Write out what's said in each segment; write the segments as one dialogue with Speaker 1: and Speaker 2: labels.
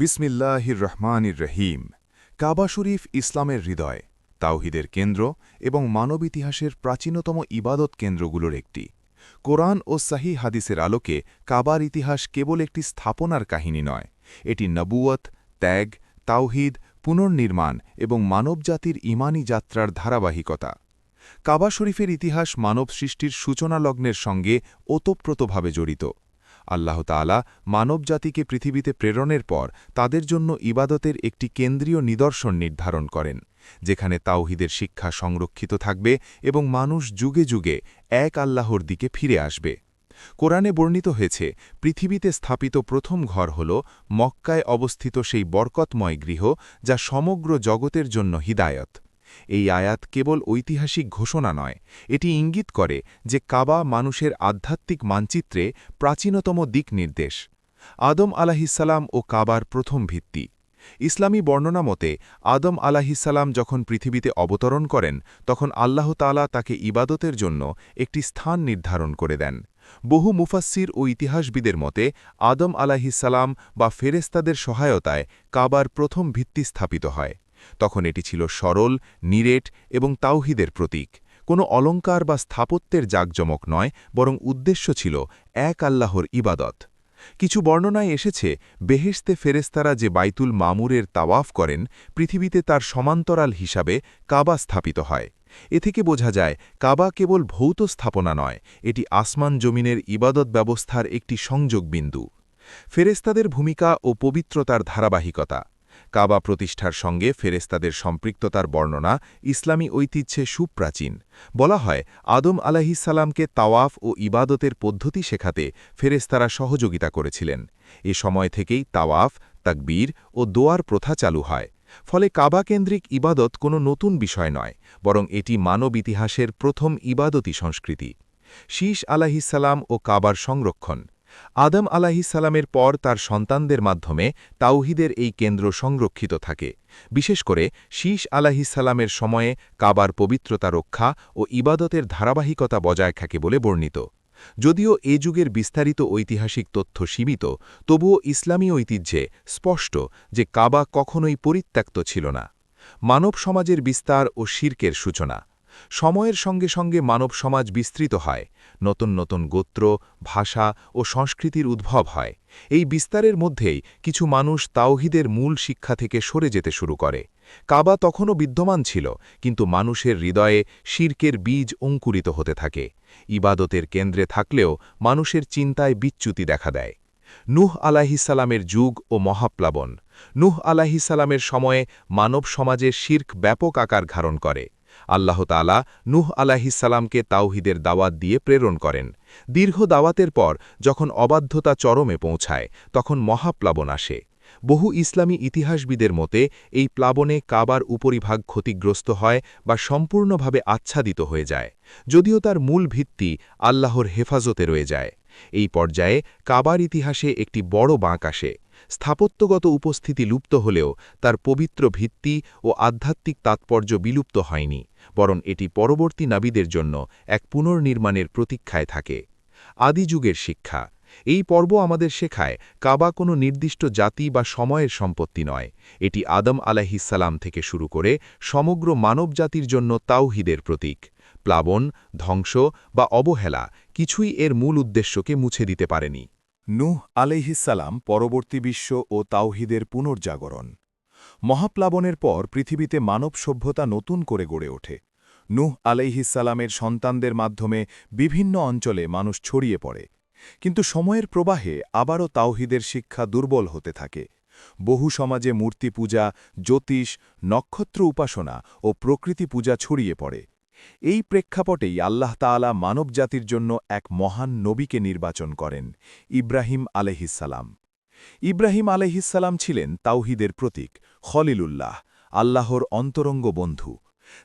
Speaker 1: বিসমিল্লাহির রহমানির রহিম কাবা শরীফ ইসলামের হৃদয়, তাওহিদের কেন্দ্র এবং মানব ইতিহাসের প্রাচীনতম ইবাদত কেন্দ্রগুলোর একটি। কোরআন ও সাহি হাদিসের আলোকে কাবার ইতিহাস কেবল একটি স্থাপনার কাহিনী নয়, এটি নবুয়ত ত্যাগ, তাওহিদ, পুনর্নির্মাণ এবং মানবজাতির ইমানি যাত্রার ধারাবাহিকতা। কাবা শরীফের ইতিহাস মানব সৃষ্টির সূচনা লগ্নের সঙ্গে ওতপ্রোতভাবে জড়িত। আল্লাহ তালা মানবজাতিকে পৃথিবীতে প্রেরণের পর তাদের জন্য ইবাদতের একটি কেন্দ্রীয় নিদর্শন নির্ধারণ করেন, যেখানে তাওহিদের শিক্ষা সংরক্ষিত থাকবে এবং মানুষ যুগে যুগে এক আল্লাহর দিকে ফিরে আসবে। কোরআনে বর্ণিত হয়েছে, পৃথিবীতে স্থাপিত প্রথম ঘর হল মক্কায় অবস্থিত সেই বরকতময় গৃহ যা সমগ্র জগতের জন্য হিদায়ত। এই আয়াত কেবল ঐতিহাসিক ঘোষণা নয়, এটি ইঙ্গিত করে যে কাবা মানুষের আধ্যাত্মিক মানচিত্রে প্রাচীনতম দিক নির্দেশ আদম আলাহিসাল্লাম ও কাবার প্রথম ভিত্তি। ইসলামী বর্ণনা মতে, আদম আলাহিসাল্লাম যখন পৃথিবীতে অবতরণ করেন, তখন আল্লাহ তালা তাকে ইবাদতের জন্য একটি স্থান নির্ধারণ করে দেন। বহু মুফাসির ও ইতিহাসবিদের মতে, আদম আলাহিসাল্লাম বা ফেরেস্তাদের সহায়তায় কাবার প্রথম ভিত্তি স্থাপিত হয়। তখন এটি ছিল সরল, নিরেট এবং তাওহিদের প্রতীক। কোনো অলঙ্কার বা স্থাপত্যের জাকজমক নয়, বরং উদ্দেশ্য ছিল এক আল্লাহর ইবাদত। কিছু বর্ণনায় এসেছে বেহেস্তে ফেরেস্তারা যে বাইতুল মামুরের তাওয়াফ করেন, পৃথিবীতে তার সমান্তরাল হিসাবে কাবা স্থাপিত হয়। এ থেকে বোঝা যায়, কাবা কেবল ভৌত স্থাপনা নয়, এটি আসমান জমিনের ইবাদত ব্যবস্থার একটি সংযোগ বিন্দু ফেরেস্তাদের ভূমিকা ও পবিত্রতার ধারাবাহিকতা। কাবা প্রতিষ্ঠার সঙ্গে ফেরেস্তাদের সম্পৃক্ততার বর্ণনা ইসলামী ঐতিহ্যে সুপ্রাচীন। বলা হয়, আদম আলাহিসাল্লামকে তাওয়াফ ও ইবাদতের পদ্ধতি শেখাতে ফেরেস্তারা সহযোগিতা করেছিলেন। এ সময় থেকেই তাওয়াফ, তাকবীর ও দোয়ার প্রথা চালু হয়। ফলে কাবা কেন্দ্রিক ইবাদত কোনো নতুন বিষয় নয়, বরং এটি মানব ইতিহাসের প্রথম ইবাদতী সংস্কৃতি। শীষ আলাহিসাল্লাম ও কাবার সংরক্ষণ। আদম আলাহিসাল্লামের পর তার সন্তানদের মাধ্যমে তাওহিদের এই কেন্দ্র সংরক্ষিত থাকে। বিশেষ করে শীষ আলাহিসাল্লামের সময়ে কাবার পবিত্রতা রক্ষা ও ইবাদতের ধারাবাহিকতা বজায় থাকে বলে বর্ণিত। যদিও এ যুগের বিস্তারিত ঐতিহাসিক তথ্য সীমিত, তবুও ইসলামী ঐতিহ্যে স্পষ্ট যে কাবা কখনোই পরিত্যক্ত ছিল না। মানব সমাজের বিস্তার ও শির্কের সূচনা। সময়ের সঙ্গে সঙ্গে মানব সমাজ বিস্তৃত হয়, নতুন নতুন গোত্র, ভাষা ও সংস্কৃতির উদ্ভব হয়। এই বিস্তারের মধ্যেই কিছু মানুষ তাওহিদের মূল শিক্ষা থেকে সরে যেতে শুরু করে। কাবা তখনও বিদ্যমান ছিল, কিন্তু মানুষের হৃদয়ে শির্কের বীজ অঙ্কুরিত হতে থাকে। ইবাদতের কেন্দ্রে থাকলেও মানুষের চিন্তায় বিচ্যুতি দেখা দেয়। নুহ আলাহিসাল্লামের যুগ ও মহাপ্লাবন। নুহ আলাহিসাল্লামের সময়ে মানব সমাজে শির্ক ব্যাপক আকার ধারণ করে। আল্লাহ তালা নুহ আলাহিসাল্লামকে তাওহিদের দাওয়াত দিয়ে প্রেরণ করেন। দীর্ঘ দাওয়াতের পর যখন অবাধ্যতা চরমে পৌঁছায়, তখন মহাপ্লাবন আসে। বহু ইসলামী ইতিহাসবিদের মতে, এই প্লাবনে কাবার উপরিভাগ ক্ষতিগ্রস্ত হয় বা সম্পূর্ণভাবে আচ্ছাদিত হয়ে যায়, যদিও তার মূল ভিত্তি আল্লাহর হেফাজতে রয়ে যায়। এই পর্যায়ে কাবার ইতিহাসে একটি বড় বাঁক আসে স্থাপত্যগত উপস্থিতি লুপ্ত হলেও তার পবিত্র ভিত্তি ও আধ্যাত্মিক তাৎপর্য বিলুপ্ত হয়নি, বরং এটি পরবর্তী নাবিদের জন্য এক পুনর্নির্মাণের প্রতীক্ষায় থাকে। আদিযুগের শিক্ষা। এই পর্ব আমাদের শেখায় কাবা কোনো নির্দিষ্ট জাতি বা সময়ের সম্পত্তি নয়। এটি আদম আলাহিসাল্লাম থেকে শুরু করে সমগ্র মানবজাতির জন্য তাওহিদের প্রতীক। প্লাবন, ধ্বংস বা অবহেলা কিছুই এর মূল উদ্দেশ্যকে মুছে দিতে পারেনি।
Speaker 2: নুহ আলাইহিসালাম পরবর্তী বিশ্ব ও তাওহিদের পুনর্জাগরণ। মহাপ্লাবনের পর পৃথিবীতে মানব সভ্যতা নতুন করে গড়ে ওঠে। নুহ আলাইহিসালামের সন্তানদের মাধ্যমে বিভিন্ন অঞ্চলে মানুষ ছড়িয়ে পড়ে। কিন্তু সময়ের প্রবাহে আবারও তাওহিদের শিক্ষা দুর্বল হতে থাকে। বহু সমাজে মূর্তি পূজা জ্যোতিষ, নক্ষত্র উপাসনা ও প্রকৃতি পূজা ছড়িয়ে পড়ে। এই প্রেক্ষাপটেই আল্লাহ তালা মানবজাতির জন্য এক মহান নবীকে নির্বাচন করেন, ইব্রাহিম আলহিসাল্লাম ইব্রাহিম আলহিসাল্লাম ছিলেন তাওহিদের প্রতীক, খলিলুল্লাহ, আল্লাহর অন্তরঙ্গ বন্ধু।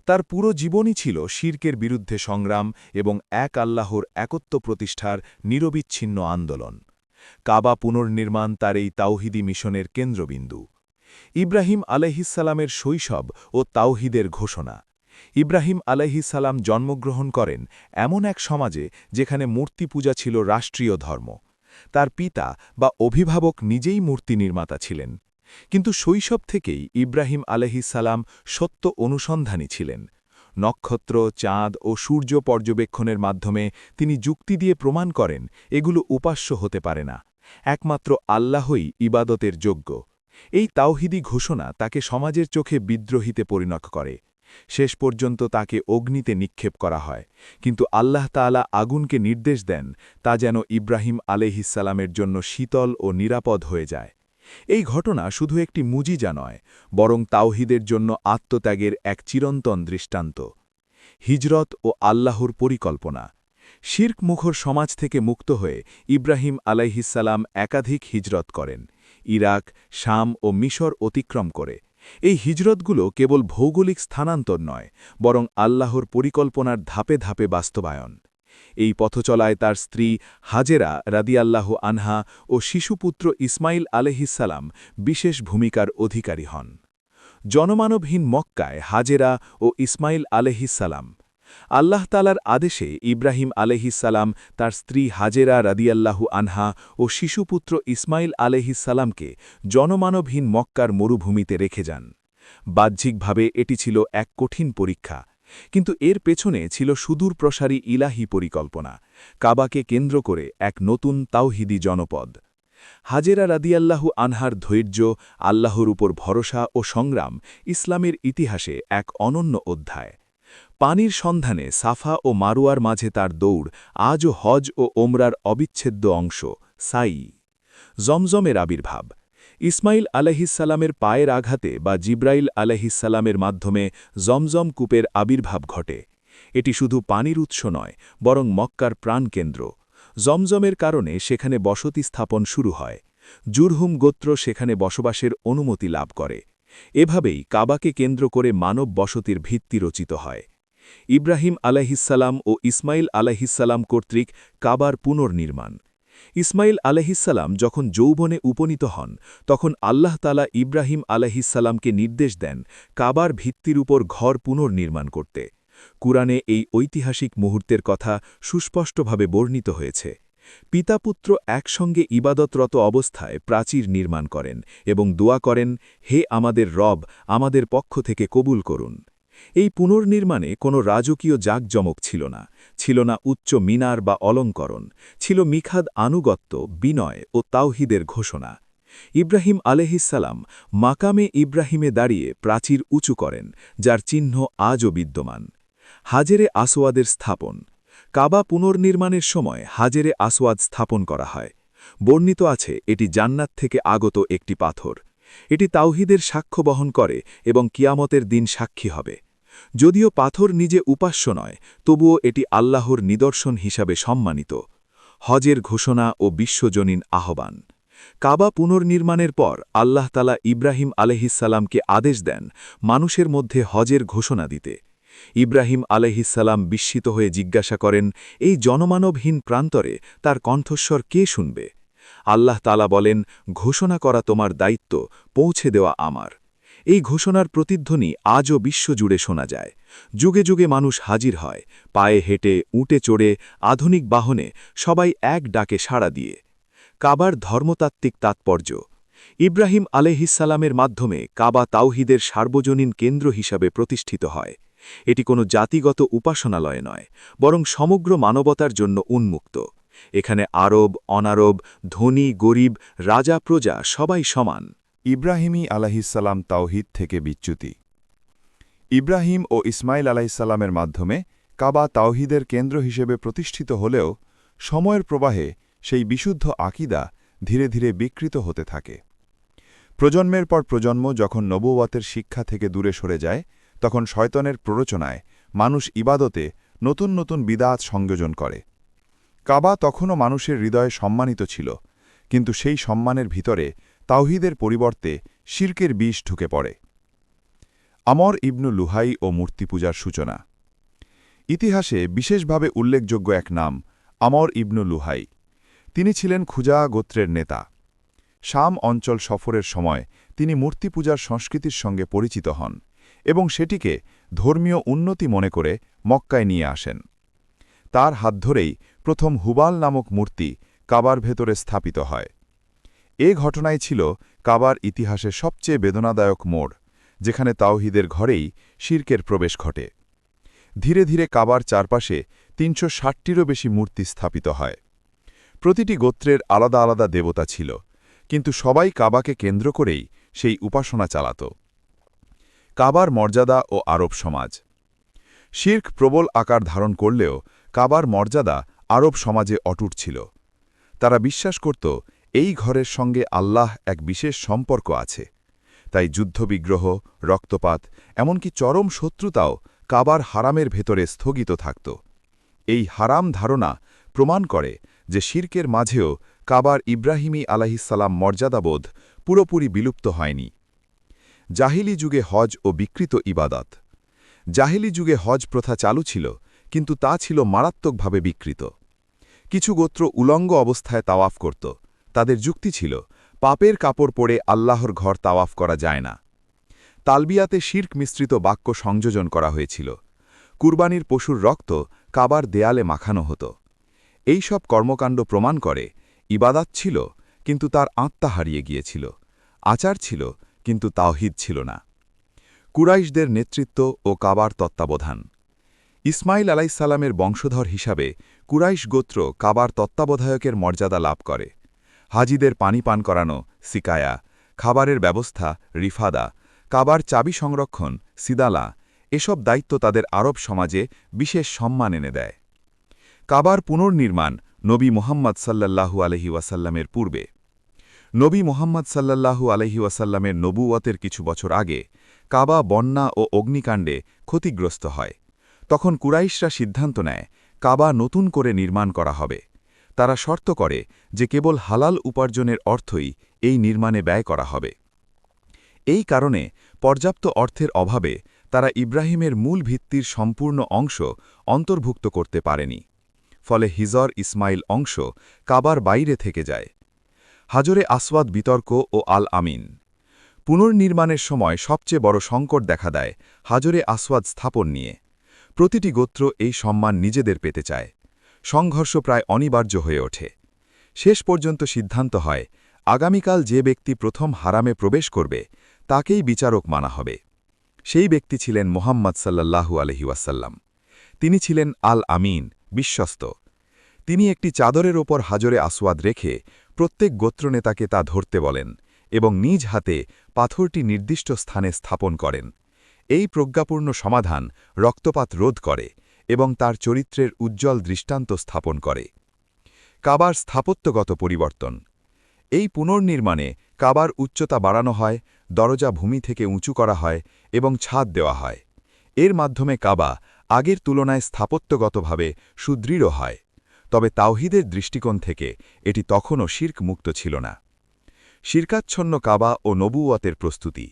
Speaker 2: তার পুরো জীবনই ছিল শির্কের বিরুদ্ধে সংগ্রাম এবং এক আল্লাহর একত্ব প্রতিষ্ঠার নিরবিচ্ছিন্ন আন্দোলন। কাবা পুনর্নির্মাণ তার এই তাওহিদি মিশনের কেন্দ্রবিন্দু। ইব্রাহিম আলহিসাল্লামের শৈশব ও তাওহিদের ঘোষণা। ইব্রাহিম সালাম জন্মগ্রহণ করেন এমন এক সমাজে যেখানে মূর্তি পূজা ছিল রাষ্ট্রীয় ধর্ম। তার পিতা বা অভিভাবক নিজেই মূর্তি নির্মাতা ছিলেন। কিন্তু শৈশব থেকেই ইব্রাহিম আলহিসাল্লাম সত্য অনুসন্ধানী ছিলেন। নক্ষত্র, চাঁদ ও সূর্য পর্যবেক্ষণের মাধ্যমে তিনি যুক্তি দিয়ে প্রমাণ করেন, এগুলো উপাস্য হতে পারে না। একমাত্র আল্লাহই ইবাদতের যোগ্য। এই তাওহিদি ঘোষণা তাকে সমাজের চোখে বিদ্রোহীতে পরিণত করে। শেষ পর্যন্ত তাকে অগ্নিতে নিক্ষেপ করা হয়। কিন্তু আল্লাহ তাআলা আগুনকে নির্দেশ দেন, তা যেন ইব্রাহিম আলহিসাল্লামের জন্য শীতল ও নিরাপদ হয়ে যায়। এই ঘটনা শুধু একটি মুজিজা নয়, বরং তাওহিদের জন্য আত্মত্যাগের এক চিরন্তন দৃষ্টান্ত। হিজরত ও আল্লাহর পরিকল্পনা। শির্ক মুখর সমাজ থেকে মুক্ত হয়ে ইব্রাহিম আলাইহিসাল্লাম একাধিক হিজরত করেন। ইরাক, শাম ও মিশর অতিক্রম করে। এই হিজরতগুলো কেবল ভৌগোলিক স্থানান্তর নয়, বরং আল্লাহর পরিকল্পনার ধাপে ধাপে বাস্তবায়ন। এই পথচলায় তার স্ত্রী হাজেরা রাদিয়াল্লাহ আনহা ও শিশুপুত্র ইসমাইল আলহিসাল্লাম বিশেষ ভূমিকার অধিকারী হন। জনমানবহীন মক্কায় হাজেরা ও ইসমাইল আলহিসাল্লাম আল্লাহ তালার আদেশে ইব্রাহিম আলহিসাল্লাম তার স্ত্রী হাজেরা রাদিয়াল্লাহু আনহা ও শিশুপুত্র ইসমাইল আলহিসাল্লামকে জনমানবহীন মক্কার মরুভূমিতে রেখে যান। বাহ্যিকভাবে এটি ছিল এক কঠিন পরীক্ষা, কিন্তু এর পেছনে ছিল সুদূর প্রসারী ইলাহি পরিকল্পনা, কাবাকে কেন্দ্র করে এক নতুন তাওহিদি জনপদ। হাজেরা রাদিয়াল্লাহু আনহার ধৈর্য, আল্লাহর উপর ভরসা ও সংগ্রাম ইসলামের ইতিহাসে এক অনন্য অধ্যায়। পানির সন্ধানে সাফা ও মারুয়ার মাঝে তার দৌড় আজও হজ ও ওমরার অবিচ্ছেদ্য অংশ, সাই। জমজমের আবির্ভাব। ইসমাইল আলহিসাল্লামের পায়ের আঘাতে বা জিব্রাইল আলহিসাল্লামের মাধ্যমে জমজম কূপের আবির্ভাব ঘটে। এটি শুধু পানির উৎস নয়, বরং মক্কার প্রাণকেন্দ্র। জমজমের কারণে সেখানে বসতি স্থাপন শুরু হয়। জুরহুম গোত্র সেখানে বসবাসের অনুমতি লাভ করে। এভাবেই কাবাকে কেন্দ্র করে মানব বসতির ভিত্তি রচিত হয়। ইব্রাহিম আলাহিসাল্লাম ও ইসমাইল আলাহিসাল্লাম কর্তৃক কাবার পুনর্নির্মাণ। ইসমাইল আলহিসাল্লাম যখন যৌবনে উপনীত হন, তখন আল্লাহ তালা ইব্রাহিম আলহিসাল্লামকে নির্দেশ দেন কাবার ভিত্তির উপর ঘর পুনর্নির্মাণ করতে। কুরআনে এই ঐতিহাসিক মুহূর্তের কথা সুস্পষ্টভাবে বর্ণিত হয়েছে। পিতাপুত্র একসঙ্গে ইবাদতরত অবস্থায় প্রাচীর নির্মাণ করেন এবং দোয়া করেন, হে আমাদের রব, আমাদের পক্ষ থেকে কবুল করুন। এই পুনর্নির্মাণে কোনো রাজকীয় জাকজমক ছিল না ছিল না উচ্চ মিনার বা অলঙ্করণ, ছিল মিখাদ আনুগত্য, বিনয় ও তাওহিদের ঘোষণা। ইব্রাহিম আলহিসাল্লাম মাকামে ইব্রাহিমে দাঁড়িয়ে প্রাচীর উঁচু করেন, যার চিহ্ন আজও বিদ্যমান। হাজেরে আসোয়াদের স্থাপন। কাবা পুনর্নির্মাণের সময় হাজেরে আসওয়াদ স্থাপন করা হয়। বর্ণিত আছে, এটি জান্নাত থেকে আগত একটি পাথর। এটি তাওহিদের সাক্ষ্য বহন করে এবং কিয়ামতের দিন সাক্ষী হবে। যদিও পাথর নিজে উপাস্য নয়, তবুও এটি আল্লাহর নিদর্শন হিসাবে সম্মানিত। হজের ঘোষণা ও বিশ্বজনীন আহ্বান। কাবা পুনর্নির্মাণের পর আল্লাহ তালা ইব্রাহিম আলহিসাল্লামকে আদেশ দেন মানুষের মধ্যে হজের ঘোষণা দিতে। ইব্রাহিম আলহিসাল্লাম বিস্মিত হয়ে জিজ্ঞাসা করেন, এই জনমানবহীন প্রান্তরে তার কণ্ঠস্বর কে শুনবে? আল্লাহ তালা বলেন, ঘোষণা করা তোমার দায়িত্ব, পৌঁছে দেওয়া আমার। এই ঘোষণার প্রতিধ্বনি আজও বিশ্বজুড়ে শোনা যায়। যুগে যুগে মানুষ হাজির হয়, পায়ে হেঁটে, উটে চড়ে, আধুনিক বাহনে সবাই এক ডাকে সাড়া দিয়ে। কাবার ধর্মতাত্ত্বিক তাৎপর্য। ইব্রাহিম আলেহিসাল্লামের মাধ্যমে কাবা তাওহিদের সার্বজনীন কেন্দ্র হিসাবে প্রতিষ্ঠিত হয়। এটি কোনো জাতিগত উপাসনালয় নয়, বরং সমগ্র মানবতার জন্য উন্মুক্ত। এখানে আরব, অনারব, ধনী, গরিব, রাজা, প্রজা সবাই সমান।
Speaker 1: ইব্রাহিমী আলাহিসাল্লাম তাওহিদ থেকে বিচ্যুতি। ইব্রাহিম ও ইসমাইল আলাহিসাল্লামের মাধ্যমে কাবা তাওহিদের কেন্দ্র হিসেবে প্রতিষ্ঠিত হলেও সময়ের প্রবাহে সেই বিশুদ্ধ আকিদা ধীরে ধীরে বিকৃত হতে থাকে। প্রজন্মের পর প্রজন্ম যখন নবুয়াতের শিক্ষা থেকে দূরে সরে যায়, তখন শয়তনের প্ররোচনায় মানুষ ইবাদতে নতুন নতুন বিদাত সংযোজন করে। কাবা তখনও মানুষের হৃদয়ে সম্মানিত ছিল, কিন্তু সেই সম্মানের ভিতরে তাওহিদের পরিবর্তে শির্কের বিষ ঢুকে পড়ে। আমর ইবনু লুহাই ও মূর্তি পূজার সূচনা। ইতিহাসে বিশেষভাবে উল্লেখযোগ্য এক নাম আমর ইবনু লুহাই। তিনি ছিলেন খুজা গোত্রের নেতা। শাম অঞ্চল সফরের সময় তিনি মূর্তি পূজার সংস্কৃতির সঙ্গে পরিচিত হন এবং সেটিকে ধর্মীয় উন্নতি মনে করে মক্কায় নিয়ে আসেন। তার হাত ধরেই প্রথম হুবাল নামক মূর্তি কাবার ভেতরে স্থাপিত হয়। এ ঘটনায় ছিল
Speaker 2: কাবার ইতিহাসের সবচেয়ে বেদনাদায়ক মোড়, যেখানে তাওহিদের ঘরেই শির্কের প্রবেশ ঘটে। ধীরে ধীরে কাবার চারপাশে তিনশো ষাটটিরও বেশি মূর্তি স্থাপিত হয়। প্রতিটি গোত্রের আলাদা আলাদা দেবতা ছিল, কিন্তু সবাই কাবাকে কেন্দ্র করেই সেই উপাসনা চালাত। কাবার মর্যাদা ও আরব সমাজ। শির্ক প্রবল আকার ধারণ করলেও কাবার মর্যাদা আরব সমাজে অটুট ছিল। তারা বিশ্বাস করত এই ঘরের সঙ্গে আল্লাহ এক বিশেষ সম্পর্ক আছে। তাই যুদ্ধবিগ্রহ, রক্তপাত, এমনকি চরম শত্রুতাও কাবার হারামের ভেতরে স্থগিত থাকত। এই হারাম ধারণা প্রমাণ করে যে শির্কের মাঝেও কাবার ইব্রাহিমী আলাহিসাল্লাম মর্যাদাবোধ পুরোপুরি বিলুপ্ত হয়নি। জাহিলি যুগে হজ ও বিকৃত ইবাদত। জাহিলি যুগে হজ প্রথা চালু ছিল, কিন্তু তা ছিল মারাত্মকভাবে বিকৃত। কিছু গোত্র উলঙ্গ অবস্থায় তাওয়াফ করত তাদের যুক্তি ছিল, পাপের কাপড় পরে আল্লাহর ঘর তাওয়াফ করা যায় না। তালবিয়াতে শির্ক মিশ্রিত বাক্য সংযোজন করা হয়েছিল। কুরবানির পশুর রক্ত কাবার দেয়ালে মাখানো হতো। এই সব কর্মকাণ্ড প্রমাণ করে, ইবাদাত ছিল, কিন্তু তার আত্মা হারিয়ে গিয়েছিল। আচার ছিল, কিন্তু তাওহিদ ছিল না। কুরাইশদের নেতৃত্ব ও কাবার তত্ত্বাবধান। ইসমাইল আলাইসাল্লামের বংশধর হিসাবে কুরাইশ গোত্র কাবার তত্ত্বাবধায়কের মর্যাদা লাভ করে। হাজিদের পানি পান করানো, সিকায়া, খাবারের ব্যবস্থা, রিফাদা, কাবার চাবি সংরক্ষণ, সিদালা, এসব দায়িত্ব তাদের আরব সমাজে বিশেষ সম্মান এনে দেয়। কাবার পুনর্নির্মাণ নবী মোহাম্মদ সাল্লাল্লাহু আলহি ওয়াসাল্লামের পূর্বে। নবী মোহাম্মদ সাল্লাল্লাহু আলহি ওয়াসাল্লামের নবুয়তের কিছু বছর আগে কাবা বন্যা ও অগ্নিকাণ্ডে ক্ষতিগ্রস্ত হয়। তখন কুরাইশরা সিদ্ধান্ত নেয়, কাবা নতুন করে নির্মাণ করা হবে। তারা শর্ত করে যে কেবল হালাল উপার্জনের অর্থই এই নির্মাণে ব্যয় করা হবে। এই কারণে পর্যাপ্ত অর্থের অভাবে তারা ইব্রাহিমের মূল ভিত্তির সম্পূর্ণ অংশ অন্তর্ভুক্ত করতে পারেনি। ফলে হিজর ইসমাইল অংশ কাবার বাইরে থেকে যায়। হাজরে আসওয়াদ বিতর্ক ও আল আমিন। পুনর্নির্মাণের সময় সবচেয়ে বড় সংকট দেখা দেয় হাজরে আসওয়াদ স্থাপন নিয়ে। প্রতিটি গোত্র এই সম্মান নিজেদের পেতে চায়। সংঘর্ষ প্রায় অনিবার্য হয়ে ওঠে। শেষ পর্যন্ত সিদ্ধান্ত হয়, আগামীকাল যে ব্যক্তি প্রথম হারামে প্রবেশ করবে, তাকেই বিচারক মানা হবে। সেই ব্যক্তি ছিলেন মোহাম্মদ সাল্লাল্লাহু আলহিউসাল্লাম তিনি ছিলেন আল আমিন, বিশ্বস্ত। তিনি একটি চাদরের ওপর হাজরে আসওয়াদ রেখে প্রত্যেক গোত্রনেতাকে তা ধরতে বলেন এবং নিজ হাতে পাথরটি নির্দিষ্ট স্থানে স্থাপন করেন। এই প্রজ্ঞাপূর্ণ সমাধান রক্তপাত রোধ করে। এবং তার চরিত্রের উজ্জ্বল দৃষ্টান্ত স্থাপন করে। কাবার স্থাপত্যগত পরিবর্তন। এই পুনর্নির্মাণে কাবার উচ্চতা বাড়ানো হয়, দরজা ভূমি থেকে উঁচু করা হয় এবং ছাদ দেওয়া হয়। এর মাধ্যমে কাবা আগের তুলনায় স্থাপত্যগতভাবে সুদৃঢ় হয়, তবে তাওহিদের দৃষ্টিকোণ থেকে এটি তখনও শির্ক মুক্ত ছিল না। শিরকাচ্ছন্ন কাবা ও নবুয়াতের প্রস্তুতি।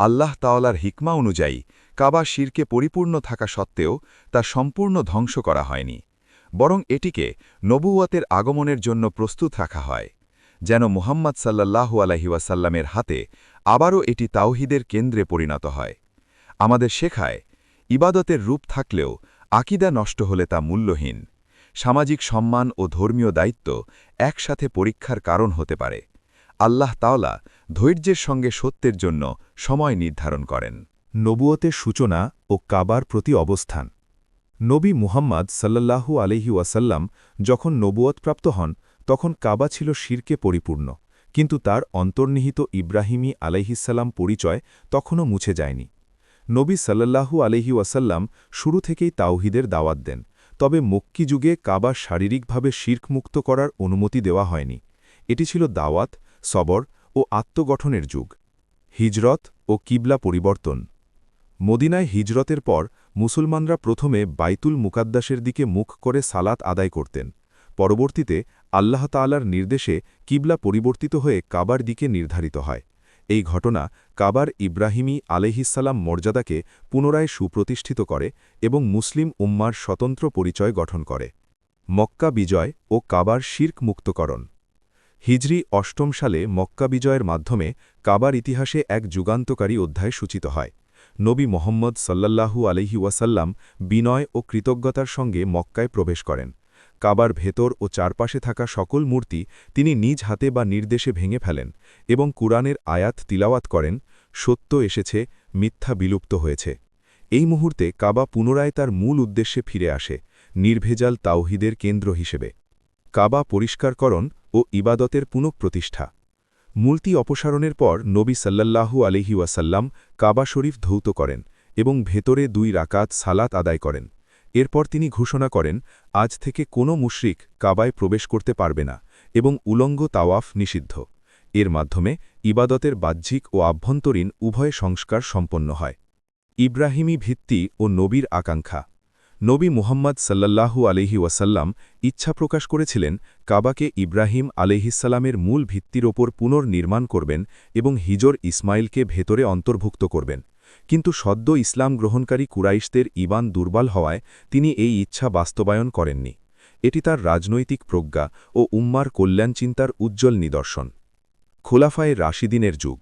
Speaker 2: আল্লাহ তাওলার হিকমা অনুযায়ী কাবা শিরকে পরিপূর্ণ থাকা সত্ত্বেও তা সম্পূর্ণ ধ্বংস করা হয়নি, বরং এটিকে নবুয়াতের আগমনের জন্য প্রস্তুত রাখা হয়, যেন মুহাম্মদ সাল্লাল্লাহু আলহিউসাল্লামের হাতে আবারও এটি তাওহিদের কেন্দ্রে পরিণত হয়। আমাদের শেখায়, ইবাদতের রূপ থাকলেও আকিদা নষ্ট হলে তা মূল্যহীন, সামাজিক সম্মান ও ধর্মীয় দায়িত্ব একসাথে পরীক্ষার কারণ হতে পারে। আল্লাহ তাওলা ধৈর্যের সঙ্গে সত্যের জন্য সময় নির্ধারণ করেন।
Speaker 3: নবুয়তের সূচনা ও কাবার প্রতি অবস্থান। নবী মুহাম্মদ সাল্লাল্লাহু আলহি ওয়াসাল্লাম যখন নবুয়তপ্রাপ্ত হন, তখন কাবা ছিল শিরকে পরিপূর্ণ, কিন্তু তার অন্তর্নিহিত ইব্রাহিমী আলাইহিসাল্লাম পরিচয় তখনও মুছে যায়নি। নবী সাল্লাল্লাহু আলহি ওয়াসাল্লাম শুরু থেকেই তাওহিদের দাওয়াত দেন, তবে মক্কি যুগে কাবা শারীরিকভাবে শির্কমুক্ত করার অনুমতি দেওয়া হয়নি। এটি ছিল দাওয়াত সবর ও আত্মগঠনের যুগ। হিজরত ও কিবলা পরিবর্তন। মদিনায় হিজরতের পর মুসলমানরা প্রথমে বাইতুল মুকাদ্দাসের দিকে মুখ করে সালাত আদায় করতেন। পরবর্তীতে আল্লাহ তালার নির্দেশে কিবলা পরিবর্তিত হয়ে কাবার দিকে নির্ধারিত হয়। এই ঘটনা কাবার ইব্রাহিমী আলহিসাল্লাম মর্যাদাকে পুনরায় সুপ্রতিষ্ঠিত করে এবং মুসলিম উম্মার স্বতন্ত্র পরিচয় গঠন করে। মক্কা বিজয় ও কাবার শির্ক মুক্তকরণ। হিজরি অষ্টম সালে মক্কা বিজয়ের মাধ্যমে কাবার ইতিহাসে এক যুগান্তকারী অধ্যায় সূচিত হয়। নবী মোহাম্মদ সাল্লাল্লাহু আলহি ওয়াসাল্লাম বিনয় ও কৃতজ্ঞতার সঙ্গে মক্কায় প্রবেশ করেন। কাবার ভেতর ও চারপাশে থাকা সকল মূর্তি তিনি নিজ হাতে বা নির্দেশে ভেঙে ফেলেন এবং কুরআনের আয়াত তিলাওয়াত করেন, সত্য এসেছে, মিথ্যা বিলুপ্ত হয়েছে। এই মুহূর্তে কাবা পুনরায় তার মূল উদ্দেশ্যে ফিরে আসে, নির্ভেজাল তাওহিদের কেন্দ্র হিসেবে। কাবা পরিষ্কারকরণ ও ইবাদতের পুনঃপ্রতিষ্ঠা। মূর্তি অপসারণের পর নবী সাল্লাল্লাহু আলহি ওয়াসাল্লাম কাবা শরীফ ধৌত করেন এবং ভেতরে দুই রাকাত সালাত আদায় করেন। এরপর তিনি ঘোষণা করেন, আজ থেকে কোনো মুশরিক কাবায় প্রবেশ করতে পারবে না এবং উলঙ্গ তাওয়াফ নিষিদ্ধ। এর মাধ্যমে ইবাদতের বাহ্যিক ও আভ্যন্তরীণ উভয় সংস্কার সম্পন্ন হয়। ইব্রাহিমী ভিত্তি ও নবীর আকাঙ্ক্ষা। নবী মুহাম্মদ সাল্লাল্লাহু আলহি ওয়াসাল্লাম ইচ্ছা প্রকাশ করেছিলেন কাবাকে ইব্রাহিম আলহিসাল্লামের মূল ভিত্তির ওপর পুনর্নির্মাণ করবেন এবং হিজর ইসমাইলকে ভেতরে অন্তর্ভুক্ত করবেন। কিন্তু সদ্য ইসলাম গ্রহণকারী কুরাইশদের ইবান দুর্বল হওয়ায় তিনি এই ইচ্ছা বাস্তবায়ন করেননি। এটি তার রাজনৈতিক প্রজ্ঞা ও উম্মার কল্যাণ চিন্তার উজ্জ্বল নিদর্শন। খোলাফায়ে রাশিদিনের যুগ।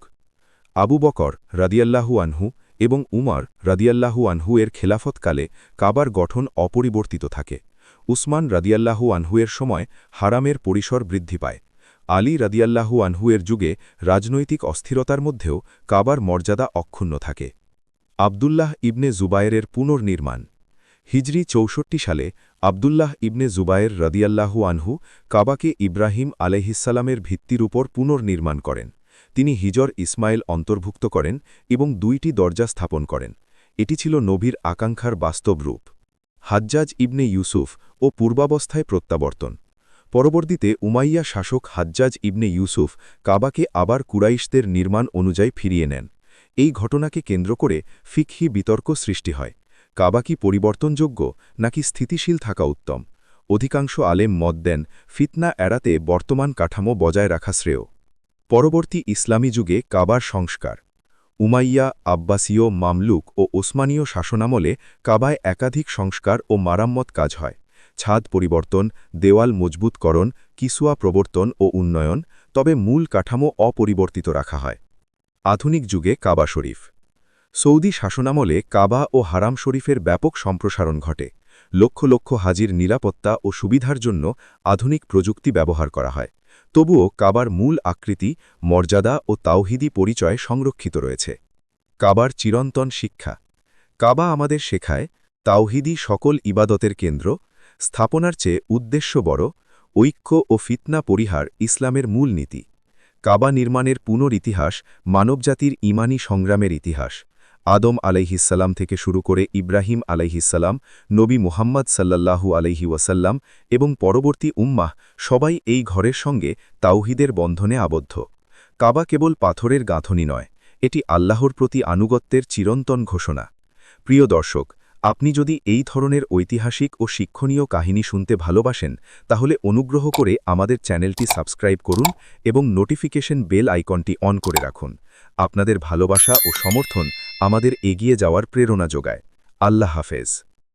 Speaker 3: আবু বকর রাদিয়াল্লাহু আনহু এবং উমর রাদিয়াল্লাহু আনহু এর খেলাফতকালে কাবার গঠন অপরিবর্তিত থাকে। উসমান রাদিয়াল্লাহু আনহু এর সময় হারামের পরিসর বৃদ্ধি পায়। আলী রাদিয়াল্লাহু আনহু এর যুগে রাজনৈতিক অস্থিরতার মধ্যেও কাবার মর্যাদা অক্ষুণ্ণ থাকে। আবদুল্লাহ ইবনে জুবায়েরের পুনর্নির্মাণ। হিজরি চৌষট্টি সালে আবদুল্লাহ ইবনে জুবায়ের রদিয়াল্লাহু আনহু কাবাকে ইব্রাহিম আলহিসাল্লামের ভিত্তির উপর পুনর্নির্মাণ করেন। তিনি হিজর ইসমাইল অন্তর্ভুক্ত করেন এবং দুইটি দরজা স্থাপন করেন। এটি ছিল নবীর আকাঙ্ক্ষার বাস্তব রূপ। হাজ্জাজ ইবনে ইউসুফ ও পূর্বাবস্থায় প্রত্যাবর্তন। পরবর্তীতে উমাইয়া শাসক হাজ্জাজ ইবনে ইউসুফ কাবাকে আবার কুরাইশদের নির্মাণ অনুযায়ী ফিরিয়ে নেন। এই ঘটনাকে কেন্দ্র করে ফিকহি বিতর্ক সৃষ্টি হয়। কাবা কি পরিবর্তনযোগ্য নাকি স্থিতিশীল থাকা উত্তম? অধিকাংশ আলেম মত দেন, ফিতনা এড়াতে বর্তমান কাঠামো বজায় রাখা শ্রেয়। পরবর্তী ইসলামী যুগে কাবার সংস্কার। উমাইয়া, আব্বাসীয়, মামলুক ও ওসমানীয় শাসনামলে কাবায় একাধিক সংস্কার ও মারাম্মত কাজ হয়। ছাদ পরিবর্তন, দেওয়াল মজবুতকরণ, কিসুয়া প্রবর্তন ও উন্নয়ন, তবে মূল কাঠামো অপরিবর্তিত রাখা হয়। আধুনিক যুগে কাবা শরীফ। সৌদি শাসনামলে কাবা ও হারাম শরীফের ব্যাপক সম্প্রসারণ ঘটে। লক্ষ লক্ষ হাজির নিরাপত্তা ও সুবিধার জন্য আধুনিক প্রযুক্তি ব্যবহার করা হয়। তবুও কাবার মূল আকৃতি, মর্যাদা ও তাওহিদি পরিচয় সংরক্ষিত রয়েছে। কাবার চিরন্তন শিক্ষা। কাবা আমাদের শেখায়, তাওহিদি সকল ইবাদতের কেন্দ্র, স্থাপনার চেয়ে উদ্দেশ্য বড়, ঐক্য ও ফিতনা পরিহার ইসলামের মূল নীতি। কাবা নির্মাণের পুনরিতিহাস, মানবজাতির ইমানি সংগ্রামের ইতিহাস। আদম আলাইহিসাল্লাম থেকে শুরু করে ইব্রাহিম আলাইহিসাল্লাম নবী মুহাম্মদ সাল্লাল্লাহু আলাইহি ওয়াসাল্লাম এবং পরবর্তী উম্মাহ সবাই এই ঘরের সঙ্গে তাওহিদের বন্ধনে আবদ্ধ। কাবা কেবল পাথরের গাঁথনি নয়, এটি আল্লাহর প্রতি আনুগত্যের চিরন্তন ঘোষণা। প্রিয় দর্শক, আপনি যদি এই ধরনের ঐতিহাসিক ও শিক্ষণীয় কাহিনী শুনতে ভালোবাসেন, তাহলে অনুগ্রহ করে আমাদের চ্যানেলটি সাবস্ক্রাইব করুন এবং নোটিফিকেশন বেল আইকনটি অন করে রাখুন। আপনাদের ভালোবাসা ও সমর্থন আমাদের এগিয়ে যাওয়ার প্রেরণা যোগায়। আল্লাহ হাফেজ।